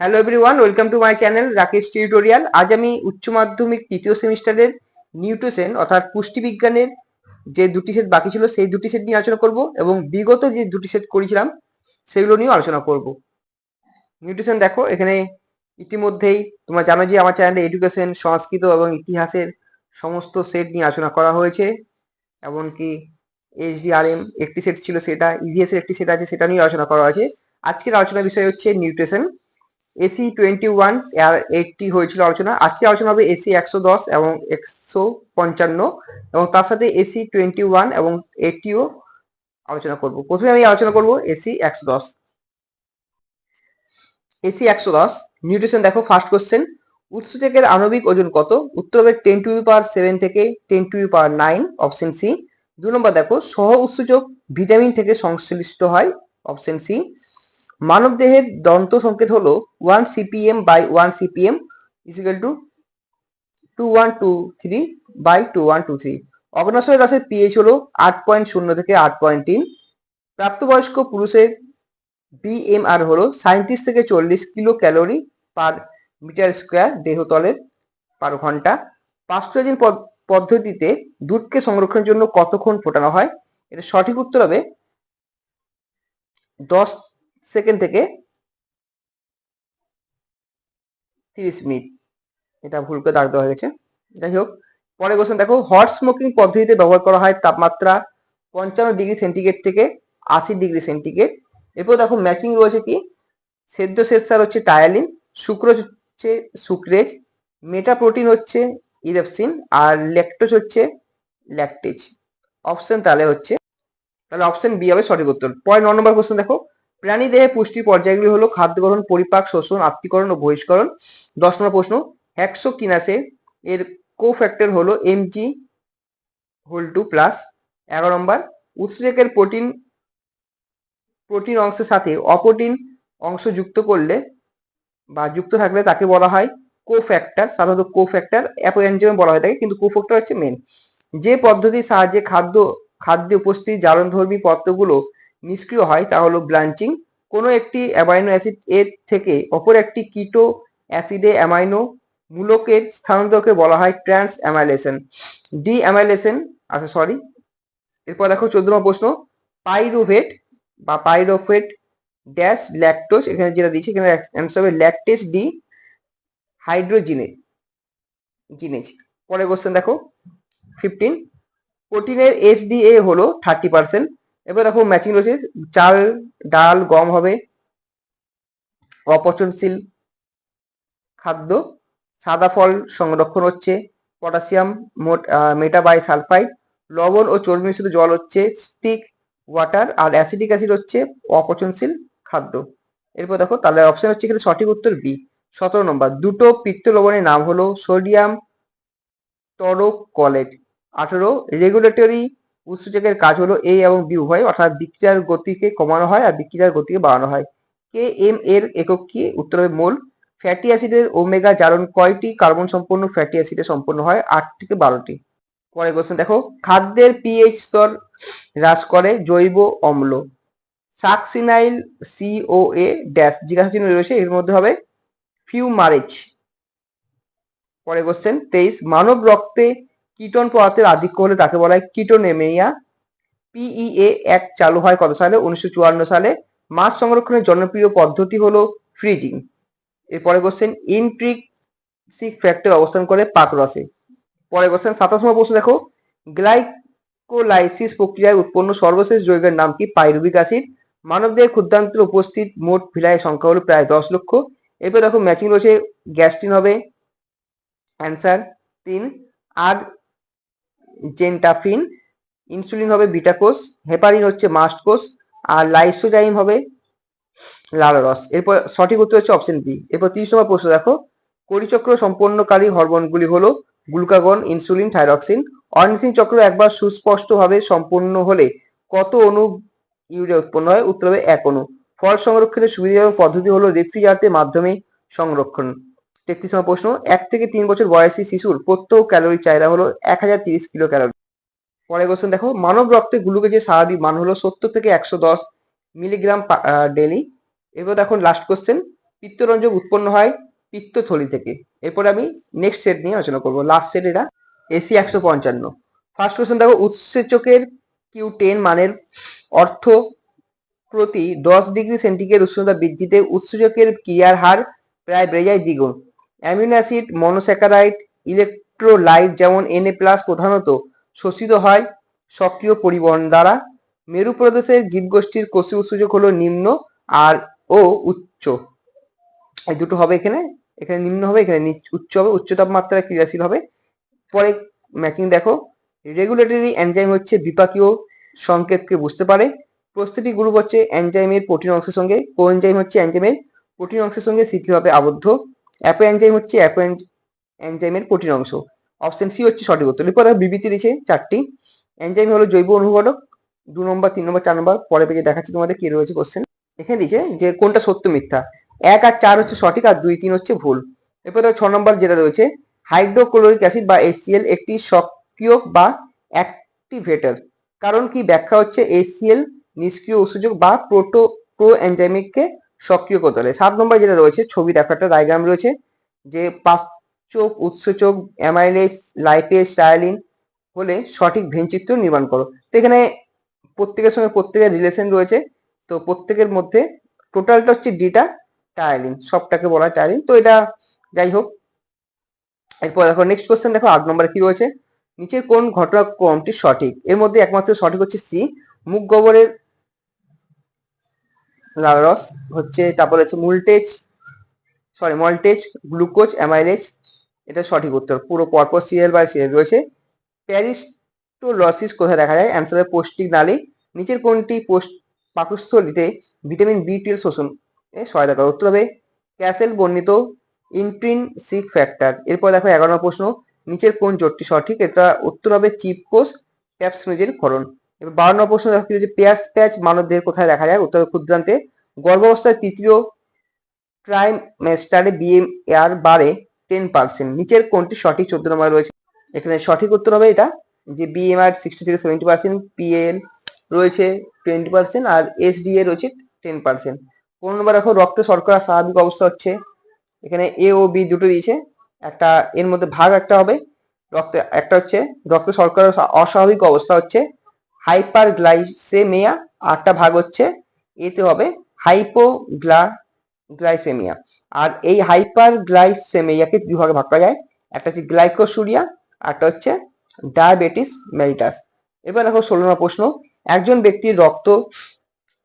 Hello everyone welcome to my channel Rakesh tutorial আজ আমি উচ্চ মাধ্যমিক তৃতীয় সেমিস্টারের নিউট্রিশন অর্থাৎ পুষ্টিবিজ্ঞানের যে দুটি সেট বাকি ছিল, সেই দুটি সেট নিয়ে আলোচনা করব এবং বিগত যে দুটি সেট করেছিলাম, সেগুলো নিয়েও আলোচনা করব। নিউট্রিশন দেখো, এখানে ইতিমধ্যেই তোমরা জানো যে আমার চ্যানেলে এডুকেশন সংস্কৃত এবং ইতিহাসের সমস্ত সেট নিয়ে আলোচনা করা হয়েছে। এমনকি এইচডিআরএম একটি সেট ছিল, সেটা ইভিএস এর একটি সেট আছে, সেটা নিয়ে আলোচনা করা হয়েছে আজকের আলোচনার বিষয় হচ্ছে নিউট্রিশন এসি টোয়েন্টি ওয়ান আর এইটটি হয়েছিল আলোচনা। আজকে আলোচনা হবে এসি একশো দশ এবং একশো পঞ্চান্ন এবং তার সাথে এসি টোয়েন্টি ওয়ান এবং এইটটিও আলোচনা করব। প্রথমে আমি আলোচনা করব এসি একশো দশ। এসি একশো দশ নিউট্রিশন দেখো ফার্স্ট কোশ্চেন উৎসেচকের আণবিক ওজন কত? উত্তর হবে টেন টু পাওয়ার সেভেন থেকে ten to power nine option C দু নম্বর দেখো, সহ উৎসেচক ভিটামিন থেকে সংশ্লিষ্ট হয় অপশন সি মানব দেহের দন্ত সংকেত হলো one CPM by one CPM is equal to two one two three by two one two three অগ্নাশয় রসের পিএইচ হলো আট পয়েন্ট শূন্য থেকে আট পয়েন্ট তিন। প্রাপ্তবয়স্ক পুরুষের বিএমআর হলো সাঁত্রিশ থেকে চল্লিশ kilo calorie per metre square দেহতলের per ঘণ্টা। পাস্টুরাইজিং পদ্ধতিতে দুধকে সংরক্ষণের জন্য কতক্ষণ ফোটানো হয়? এটা সঠিক উত্তর হবে দশ সেকেন্ড থেকে তিরিশ মিনিট। এটা ভুল করে দাগ দেওয়া হয়ে গেছে। যাই হোক পরে কোশ্চেন দেখো হট স্মোকিং পদ্ধতিতে ব্যবহার করা হয় তাপমাত্রা পঞ্চান্ন ডিগ্রি সেন্টিগ্রেড থেকে আশি ডিগ্রি সেন্টিগ্রেড। এরপর দেখো ম্যাচিং রয়েছে কি? সেদ্ধ শেষসার হচ্ছে টায়ালিন সুক্রোজ হচ্ছে সুক্রেজ মেটা প্রোটিন হচ্ছে ইরেপসিন আর ল্যাকটোজ হচ্ছে ল্যাকটেজ অপশন তাহলে হচ্ছে, তাহলে অপশন বি হবে সঠিক উত্তর। পরে ন নম্বর কোশ্চেন দেখো প্রাণী দেহে পুষ্টির পর্যায়গুলি হলো খাদ্য গ্রহণ পরিপাক, শোষণ, আত্মীকরণ ও বহিষ্করণ। দশ নম্বর প্রশ্ন হ্যাক্সো কিনাসে এর কো ফ্যাক্টর হলো এমজি হোল টু প্লাস এগারো নম্বর উৎসেকের প্রোটিন প্রোটিন অংশের সাথে অপ্রোটিন অংশ যুক্ত করলে বা যুক্ত থাকলে তাকে বলা হয় কো ফ্যাক্টর সাধারণত কো ফ্যাক্টর অ্যাপোএনজিমে বলা হয়ে থাকে কিন্তু কো ফ্যাক্টর হচ্ছে মেন যে পদ্ধতির সাহায্যে খাদ্য, খাদ্যে উপস্থিত জারণধর্মী পত্রগুলো নিষ্ক্রিয় হয়, তা হলো ব্লাঞ্চিং। কোনো একটি অ্যামাইনো অ্যাসিড এর থেকে অপর একটি কিটো অ্যাসিডে অ্যামাইনো মূলকের স্থানান্তরকে বলা হয় ট্রান্স অ্যামাইলেশন ডি অ্যামাইলেশন আচ্ছা সরি এরপর দেখো চোদ্দ নম্বর প্রশ্ন। পাইরোভেট বা পাইরোফেট ড্যাশ ল্যাকটোস এখানে যেটা দিয়েছে, এখানে অ্যান্সার হবে ল্যাকটেস ডি হাইড্রোজিনে জিনেজ। পরে কোশ্চেন দেখো। ফিফটিন প্রোটিনের এসডিএ হলো থার্টি পার্সেন্ট এবার দেখো ম্যাচিং রয়েছে। চাল, ডাল, গম হবে। অপচনশীল খাদ্য। সাদা ফল সংরক্ষণ হচ্ছে। পটাশিয়াম, মোট মেটাবাই সালফাইড। লবণ ও চর্বি মিশ্রিত জল হচ্ছে। স্টিক, ওয়াটার আর অ্যাসিডিক অ্যাসিড হচ্ছে অপচনশীল খাদ্য। এরপর দেখো, তাহলে অপশন হচ্ছে এখানে সঠিক উত্তর বি সতেরো নম্বর, দুটো পিত্ত লবণের নাম হলো সোডিয়াম তরক টরোকলেট আঠেরো রেগুলেটরি উৎসেচকের কাজ হলো এ এবং বি উভয়, অর্থাৎ বিক্রিয়ার গতিকে কমানো হয় আর বিক্রিয়ার গতিকে বাড়ানো হয়। কে এম এর একক কি? উত্তর হবে মোল। ফ্যাটি অ্যাসিডের ওমেগা জারণ কয়টি? কার্বন সম্পন্ন ফ্যাটি অ্যাসিডে সম্পন্ন হয় আট থেকে বারোটি। পরে কোশ্চেন দেখো। খাদ্যের পিএইচ স্তর হ্রাস করে জৈব অম্ল। সাকসিনাইল সিওএ ড্যাশ জিজ্ঞাসা চিহ্ন রয়েছে, এর মধ্যে হবে ফিউমারেজ পরে কোশ্চেন তেইশ। মানব রক্তে কিটন পদার্থের আধিক্য হলে তাকে বলা হয় কিটোনেমিয়া পিইএ এক চালু হয় কত সালে? উনিশশো চুয়ান্ন সালে। মাছ সংরক্ষণের জনপ্রিয় পদ্ধতি হলো ফ্রিজিং। এরপরে কোশ্চেন ইন্ট্রিকসিক ফ্যাক্টর অবস্থান করে পাকরসে। পরে কোশ্চেন সাতাশ নম্বর প্রশ্ন দেখো। গ্লাইকোলাইসিস প্রক্রিয়ায় উৎপন্ন সর্বশেষ যৌগের নাম কি? Pyruvic acid. মানবদেহের ক্ষুদ্রান্তের উপস্থিত মোট ভিলায় সংখ্যা হলো প্রায় দশ লক্ষ। এরপর দেখো ম্যাচিং রয়েছে, গ্যাস্ট্রিন হবে। অ্যান্সার তিন। আর জেন্টাফিন ইনসুলিন হবে বিটা কোষ হেপারিন হচ্ছে মাস্ট কোষ আর লাইসোজাইম হবে লাল রস এরপর সঠিক উত্তর হচ্ছে অপশন বি এরপর তিরিশ নম্বর প্রশ্ন দেখো। পরিচক্র সম্পন্নকারী হরমোনগুলি হলো গ্লুকাগন, ইনসুলিন, থাইরক্সিন। অর্নিথিন চক্র একবার সুস্পষ্টভাবে সম্পন্ন হলে কত অণু ইউরিয়া উৎপন্ন হয়? উত্তর হবে এক অণু। ফল সংরক্ষণের সুবিধাজনক পদ্ধতি হলো রেফ্রিজারেটের মাধ্যমে সংরক্ষণ। তেত্রিশ নম্বর প্রশ্ন, এক থেকে তিন বছর বয়সী শিশুর প্রত্যেক ক্যালোরি চাহিদা হলো এক হাজার তিরিশ কিলো ক্যালোরি পরে কোশ্চেন দেখো, মানব রক্তে গ্লুকোজের স্বাভাবিক মান হলো সত্তর থেকে একশো দশ মিলিগ্রাম ডেলি এবার দেখো লাস্ট কোশ্চেন পিত্তরঞ্জক উৎপন্ন হয় পিত্তথলি থেকে। এরপরে আমি নেক্সট সেট নিয়ে আলোচনা করব লাস্ট সেট এটা এসি একশো পঞ্চান্ন। ফার্স্ট কোশ্চেন দেখো, উৎসেচকের কিউ টেন মানের অর্থ প্রতি দশ ডিগ্রি সেন্টিগ্রেড উষ্ণতা বৃদ্ধিতে উৎসেচকের ক্রিয়ার হার প্রায় বেড়ে যায় দ্বিগুণ। অ্যামিনো অ্যাসিড, মনোস্যাকারাইড, ইলেকট্রোলাইট যেমন এনএ প্লাস প্রধানত শোষিত হয় সক্রিয় পরিবহন দ্বারা। মেরু প্রদেশের জীবগোষ্ঠীর কোষী উৎসেচক হলো নিম্ন আর ও উচ্চ। এই দুটো হবে এখানে এখানে নিম্ন হবে, এখানে উচ্চ হবে, উচ্চ তাপমাত্রায় ক্রিয়াশীল হবে। পরে ম্যাচিং দেখো রেগুলেটরি এনজাইম হচ্ছে বিপাকীয় সংকেতকে বুঝতে পারে। প্রস্তুতি গ্রুপ হচ্ছে এনজাইমের প্রোটিন অংশের সঙ্গে কোএনজাইম হচ্ছে এনজাইমের প্রোটিন অংশের সঙ্গে শিথিলভাবে আবদ্ধ। অ্যাপো এনজাইম হচ্ছে অ্যাপো এনজাইমের প্রোটিন অংশ। অপশন সি হচ্ছে সঠিক উত্তর। এরপর বিবৃতি দিয়েছে চারটি। এনজাইম হলো জৈব অনুঘটক, দু নম্বর, তিন নম্বর, চার নম্বর পরে পেজে দেখাচ্ছি তোমাদের কি রয়েছে কোশ্চেন এখানে দিয়েছে যে কোনটা সত্য মিথ্যা। এক আর চার হচ্ছে সঠিক আর দুই, তিন হচ্ছে ভুল। এরপর ছ নম্বর যেটা রয়েছে, হাইড্রোক্লোরিক অ্যাসিড বা এসিএল একটি সক্রিয় বা অ্যাক্টিভেটর কারণ কি? ব্যাখ্যা হচ্ছে এসিএল নিষ্ক্রিয় উৎসেচক বা প্রোটো প্রো এনজাইমিককে সক্রিয় করতে হলে সাত নম্বর যেটা রয়েছে, ছবি দেখো, একটা ডায়াগ্রাম রয়েছে যে পাঁচচোক উৎসেচক অ্যামাইলেস লাইপেস স্টাইলিন হলে সঠিক ভেনচিত্র নির্মাণ করো। তো এখানে প্রত্যেকের সঙ্গে প্রত্যেকের রিলেশন রয়েছে। তো প্রত্যেকের মধ্যে টোটালটা হচ্ছে ডিটা টায়ালিন সবটাকে বলা হয় টায়ালিন তো এটা যাই হোক, এরপর দেখো নেক্সট কোশ্চেন দেখো, আট নম্বরে কি রয়েছে? নিচের কোন ঘটনাক্রমটি সঠিক? এর মধ্যে একমাত্র সঠিক হচ্ছে সি মুখ গোবরের লাল রস, হচ্ছে তারপর হচ্ছে maltase sorry maltase, glucose, amylase, এটা সঠিক উত্তর। পুরো পরপর সিএল বাই সিএল রয়েছে। প্যারিস্টোলসিস কোথায় দেখা যায়? অ্যান্সার হবে পৌষ্টিক নালী। নিচের কোনটি পোস্ট পাকস্থলিতে ভিটামিন বি টুয়েলভ শোষণ এ সহায়তা করে? উত্তর হবে ক্যাসেল বর্ণিত ইন্ট্রিনসিক ফ্যাক্টর। এরপর দেখো এগারো প্রশ্ন। নিচের কোন জোটটি সঠিক? এটা উত্তর হবে চিপ কোষ ক্যাপসমেজের ক্ষরণ। এবার বারো নম্বর প্রশ্ন দেখো রয়েছে পেঁয়াজ প্যাচ মানবদের কোথায় দেখা যায়? উত্তর ক্ষুদ্রান্তে, গর্ভাবস্থায় তৃতীয় ট্রাইমেস্টারে বিএমআর বাড়ে টেন পার্সেন্ট নিচের কোনটি সঠিক চোদ্দ নম্বর রয়েছে। এখানে সঠিক উত্তর হবে এটা, যে বিএমআর সিক্সটি থেকে সেভেন্টি পার্সেন্ট পিএল রয়েছে টোয়েন্টি পার্সেন্ট আর এসডিএ রয়েছে টেন পার্সেন্ট পনেরো নম্বর দেখো, রক্তে শর্করা স্বাভাবিক অবস্থা হচ্ছে। এখানে এ ও বি দুটো দিয়েছে। একটা এর মধ্যে ভাগ একটা হবে। রক্তে, একটা হচ্ছে রক্তে শর্করার অস্বাভাবিক অবস্থা হচ্ছে। হাইপার গ্লাইসেমিয়া আরটা ভাগ হচ্ছে, এতে হবে হাইপোগ্লা গ্লাইসেমিয়া আর এই হাইপার গ্লাইসেমিয়াকে দুই ভাগে ভাগ করা যায়? একটা হচ্ছে গ্লাইকোসুরিয়া, আরটা হচ্ছে ডায়াবেটিস মেলিটাস এবার দেখো ষোলো নম্বর প্রশ্ন, একজন ব্যক্তির রক্ত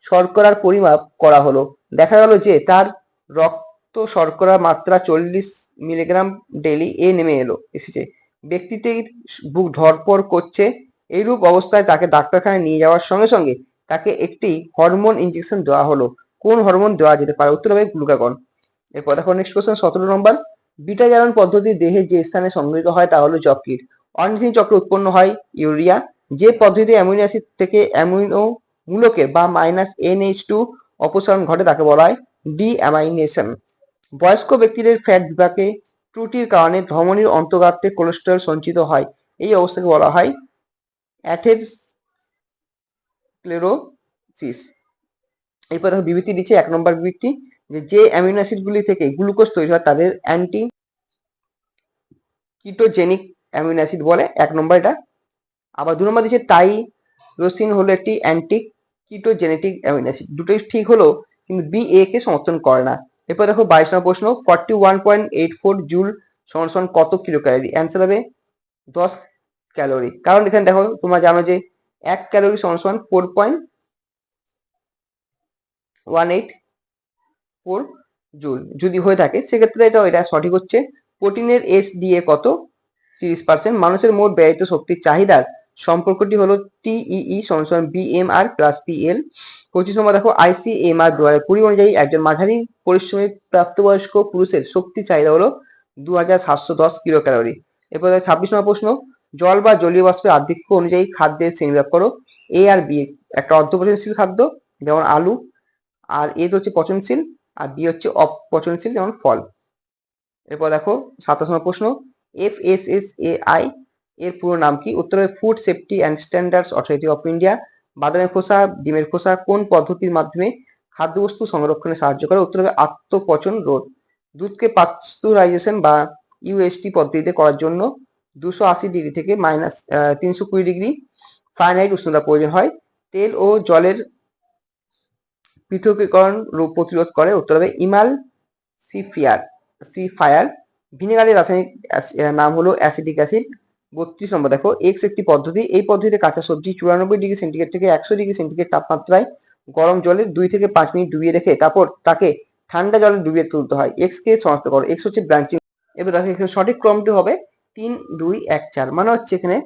শর্করার পরিমাপ করা হলো। দেখা গেল যে তার রক্ত শর্করার মাত্রা চল্লিশ মিলিগ্রাম ডেলি এ নেমে এলো, এসেছে। ব্যক্তিটির বুক ধরপড় করছে এইরূপ অবস্থায় তাকে ডাক্তারখানায় নিয়ে যাওয়ার সঙ্গে সঙ্গে তাকে একটি হরমোন ইঞ্জেকশন দেওয়া হলো। কোন হরমোন দেওয়া যেতে পারে? উত্তর হবে গ্লুকাগন এরপর দেখো নেক্সট কোশ্চেন সতেরো নম্বর। বিটা জারণ পদ্ধতি দেহে যে স্থানে সংগৃহীত হয় তা হলো যকৃত অনিথিন চক্র উৎপন্ন হয় ইউরিয়া। যে পদ্ধতিতে অ্যামিনো অ্যাসিড থেকে অ্যামিনো মূলকের বা মাইনাস এনএইচ টু অপসারণ ঘটে তাকে বলা হয় ডি অ্যামাইনেশন বয়স্ক ব্যক্তিদের ফ্যাট বিভাগে ত্রুটির কারণে ধমনীর অন্তর্গাত্রে কোলেস্টেরল সঞ্চিত হয়। এই অবস্থাকে বলা হয় অ্যাথেরোস্ক্লেরোসিস এরপর দেখো বিবৃতি দিচ্ছে এক নম্বর বিবৃতি, যে যে অ্যামিনো অ্যাসিডগুলি থেকে গ্লুকোজ তৈরি হয় তাদের অ্যান্টি কিটোজেনিক অ্যামিনো অ্যাসিড বলে, এক নম্বর এটা। আবার দু নম্বর দিচ্ছে টাইরোসিন হলো একটি অ্যান্টি কিটোজেনেটিক অ্যামিনো অ্যাসিড। দুটোই ঠিক হলো, কিন্তু বি এ কে সমর্থন করে না। এরপর দেখো বাইশ নম্বর প্রশ্ন forty one point eight four joule সমান কত কিলো ক্যালোরি অ্যান্সার হবে দশ ক্যালোরি। কারণ এখানে দেখো, তোমরা জানো যে এক ক্যালোরি সমান সমান four point one eight four joule যদি হয়ে থাকে, সেক্ষেত্রে এটা এটা সঠিক হচ্ছে প্রোটিনের এস দিয়ে কত? তিরিশ পার্সেন্ট মানুষের মোট ব্যয়িত শক্তির চাহিদার সম্পর্কটি হলো টিইই সমান সমান বিএমআর প্লাস পিএল পঁচিশ নম্বর দেখো আইসিএমআর দু হাজার কুড়ি অনুযায়ী একজন মাঝারি পরিশ্রমী প্রাপ্তবয়স্ক পুরুষের শক্তি চাহিদা হলো দু হাজার সাতশো দশ কিলো ক্যালোরি এরপর ছাব্বিশ নম্বর প্রশ্ন জল বা জলীয় বাষ্পের আধিক্য অনুযায়ী খাদ্যের শ্রেণীভাগ করো। এ আর বি একটা অর্ধপচনশীল খাদ্য, যেমন আলু, আর এ তো হচ্ছে পচনশীল, আর বি হচ্ছে অপচনশীল, যেমন ফল। এরপর দেখো সাতাশ নম্বর প্রশ্ন F S S A I এর পুরো নাম কি? উত্তর হবে food safety and standards authority of India বাদামের খোসা, ডিমের খোসা কোন পদ্ধতির মাধ্যমে খাদ্যবস্তু সংরক্ষণে সাহায্য করে? উত্তর হবে আত্মপচন রোধ। দুধকে পাস্তুরাইজেশন বা ইউএসটি পদ্ধতিতে করার জন্য দুশো আশি ডিগ্রি থেকে মাইনাস তিনশো কুড়ি ডিগ্রি ফাইনাইট উষ্ণতা প্রয়োজন হয়। তেল ও জলের পৃথকীকরণ রোগ প্রতিরোধ করে, উত্তর হবে ইমাল সিফিয়ার সি ফায়ার ভিনেগারের রাসায়নিক নাম হলো অ্যাসিটিক অ্যাসিড। বত্রিশ নম্বর, দেখো এক্স একটি পদ্ধতি। এই পদ্ধতিতে কাঁচা সবজি চুরানব্বই ডিগ্রি সেন্টিগ্রেড থেকে একশো ডিগ্রি সেন্টিগ্রেড তাপমাত্রায় গরম জলে দুই থেকে পাঁচ মিনিট ডুবিয়ে রেখে, তারপর তাকে ঠান্ডা জলে ডুবিয়ে তুলতে হয়। এক্স কে শনাক্ত করো। এক্স হচ্ছে ব্রাঞ্চিং এবার দেখো, এখানে সঠিক ক্রমটি হবে তিন, দুই, এক, চার। মানে হচ্ছে এখানে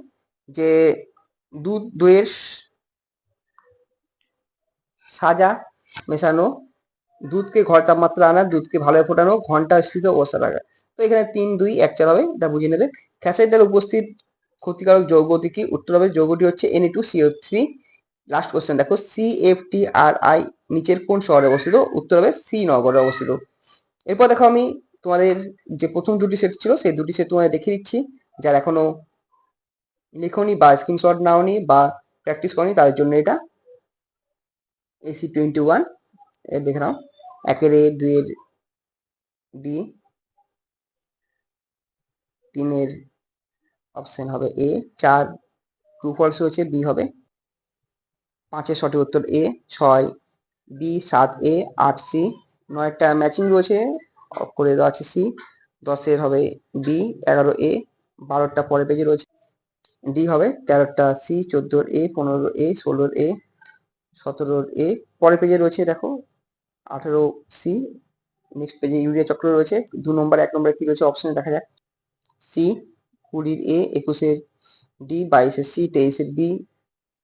যে দুধ দইয়ের সাজা মেশানো, দুধকে ঘর তাপমাত্রা আনা, দুধকে ভালোভাবে ফোটানো, ঘণ্টা স্থিত অবস্থা রাখা। তো এখানে তিন, দুই, এক, চার হবে, এটা বুঝে নেবে। খ্যাসাইডাল উপস্থিত ক্ষতিকারক যৌগটি কি? উত্তর হবে, যৌগটি হচ্ছে N two CO three last question দেখো C F T R I নিচের কোন শহরে অবস্থিত? উত্তর হবে সি নগরে অবস্থিত। এরপর দেখো আমি তোমাদের যে প্রথম দুটি সেট ছিল, সেই দুটি সেট তোমাদের দেখিয়ে দিচ্ছি। যারা এখনও লেখনি বা স্ক্রিনশট নাওনি বা প্র্যাকটিস করনি, তাদের জন্য এটা এসি টোয়েন্টি ওয়ান দেখে নাও, একের এ, দুইয়ের বি, তিনের অপশন হবে এ চার ট্রু ফলস রয়েছে বি হবে। পাঁচের সঠিক উত্তর এ ছয় বি সাত এ আট সি নয়টা ম্যাচিং রয়েছে করে দেওয়া আছে সি, দশের হবে বি, এগারো এ, বারোটা পরে পেজে রয়েছে। ডি হবে তেরোটা, সি চোদ্দোর এ পনেরো এ, ষোলোর এ, সতেরোর এ, পরের পেজে রয়েছে দেখো, আঠেরো সি নেক্সট পেজে ইউরিয়া চক্র রয়েছে, দু নম্বর, এক নম্বরে কি রয়েছে অপশনে দেখা যাক। সি কুড়ির এ, একুশের ডি, বাইশের সি, তেইশের বি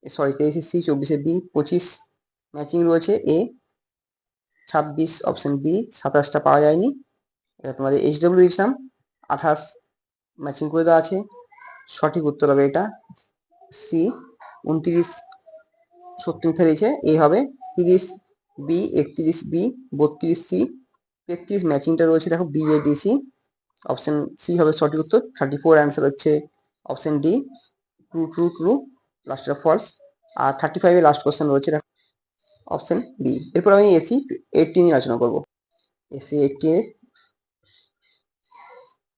সরি তেইশের সি, চব্বিশের বি, পঁচিশ ম্যাচিং রয়েছে এ ছাব্বিশ অপশন বি সাতাশটা পাওয়া যায়নি। এটা তোমাদের এইচ ডব্লিউ এক্সাম আঠাশ ম্যাচিং করে দেওয়া আছে। সঠিক উত্তর হবে এটা সি উনত্রিশ সত্যি উঠে দিয়েছে এ হবে তিরিশ বি একত্রিশ বি বত্রিশ সি তেত্রিশ ম্যাচিংটা রয়েছে। দেখো B A D C option C হবে সঠিক উত্তর। থার্টি ফোর অ্যান্সার হচ্ছে option D true true true লাস্টটা ফলস আর থার্টি ফাইভে লাস্ট কোশ্চেন রয়েছে। দেখো অপশন বি এরপর আমি এসি এইটটি নিয়ে আলোচনা করব। এসি এইটটি এর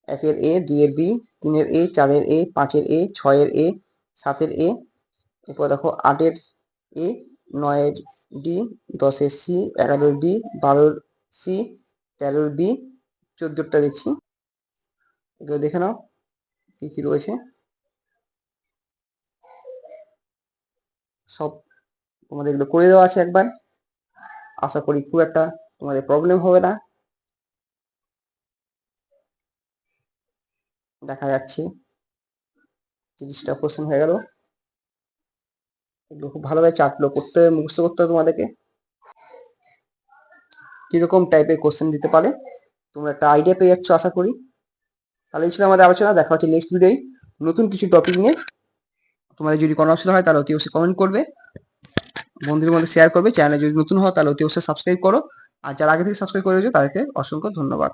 একের এ দুইয়ের বি তিনের এ চারের এ পাঁচের এ ছয়ের এ সাতের এ এরপর দেখো আটের এ নয়ের ডি দশের সি এগারোর বি বারোর সি তেরোর বি চোদ্দোরটা দেখছি। এগুলো দেখে নাও কি কি রয়েছে। সব তোমাদের এগুলো করে দেওয়া আছে একবার। আশা করি খুব একটা তোমাদের প্রবলেম হবে না। দেখা যাচ্ছে, তিরিশটা কোশ্চেন হয়ে গেল। এগুলো খুব ভালোভাবে চার্টগুলো করতে হবে, মুখস্থ করতে হবে তোমাদেরকে। কীরকম টাইপের কোশ্চেন দিতে পারে, তোমরা একটা আইডিয়া পেয়ে যাচ্ছ আশা করি। তাহলে ছিল আমাদের আলোচনা, দেখা হচ্ছে নেক্সট ভিডিওয় নতুন কিছু টপিক নিয়ে। তোমাদের যদি কোনো অসুবিধা হয় তাহলে অতি অবশ্যই কমেন্ট করবে। বন্ধুদের মধ্যে শেয়ার করবে চ্যানেলে যদি নতুন হও তাহলে অতি অবশ্যই সাবস্ক্রাইব করো। আর যারা আগে থেকে সাবস্ক্রাইব করে রয়েছে তাদেরকে অসংখ্য ধন্যবাদ।